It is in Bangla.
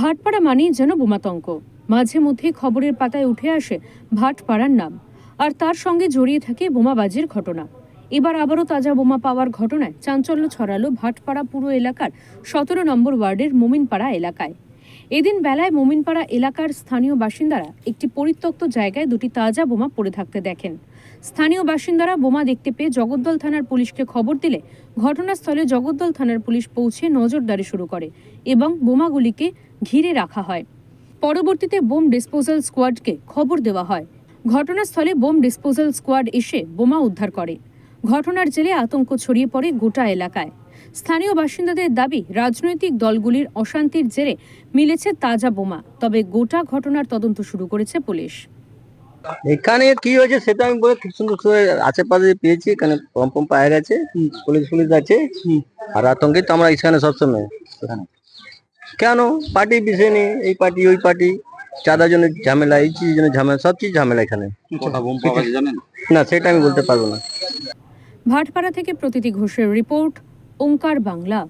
ভাটপাড়া মানেই যেন বোমাতঙ্ক। মাঝে মধ্যে খবরের পাতায় উঠে আসে ভাটপাড়ার নাম, আর তার সঙ্গে জড়িয়ে থাকে বোমাবাজির ঘটনা। এবার আবারও তাজা বোমা পাওয়ার ঘটনায় চাঞ্চল্য ছড়ালো ভাটপাড়া পুরো এলাকার সতেরো নম্বর ওয়ার্ডের মোমিনপাড়া এলাকায়। এদিন বেলায় মোমিনপাড়া এলাকার স্থানীয় বাসিন্দারা একটি পরিত্যক্ত জায়গায় দুটি তাজা বোমা পড়ে থাকতে দেখেন। স্থানীয় বাসিন্দারা বোমা দেখতে পেয়ে জগদ্দল থানার পুলিশকে খবর দিলে ঘটনাস্থলে জগদ্দল থানার পুলিশ পৌঁছে নজরদারি শুরু করে এবং বোমাগুলিকে ঘিরে রাখা হয়। পরবর্তীতে বোম ডিসপোজাল স্কোয়াডকে খবর দেওয়া হয়। ঘটনাস্থলে বোম ডিসপোজাল স্কোয়াড এসে বোমা উদ্ধার করে। ঘটনার জেরে আতঙ্ক ছড়িয়ে পড়ে গোটা এলাকায়। স্থানীয় বাসিন্দাদের দাবি, রাজনৈতিক দলগুলির অশান্তির জেরে মিলেছে তাজা বোমা, তবে গোটা ঘটনার তদন্ত শুরু করেছে পুলিশ। এখানে কি হয়েছে সেটা আমি বলে খুব সুন্দর করে আশেপাশে পেয়েছি, এখানে পম্প পম্প পাওয়া গেছে, পুলিশ পুলিশ আছে, আর আতঙ্কে তো আমরা এখানে সবসময়। কেন? পার্টি বিষয় নেই এই পার্টি ওই পার্টি চাঁদার জন্য ঝামেলা এই চিজের জন্য ঝামেলা সব চিজ ঝামেলা এখানে। না সেটা আমি বলতে পারব না। ভাটপাড়া থেকে প্রতিটি ঘোষের রিপোর্ট ওঙ্কার বাংলা।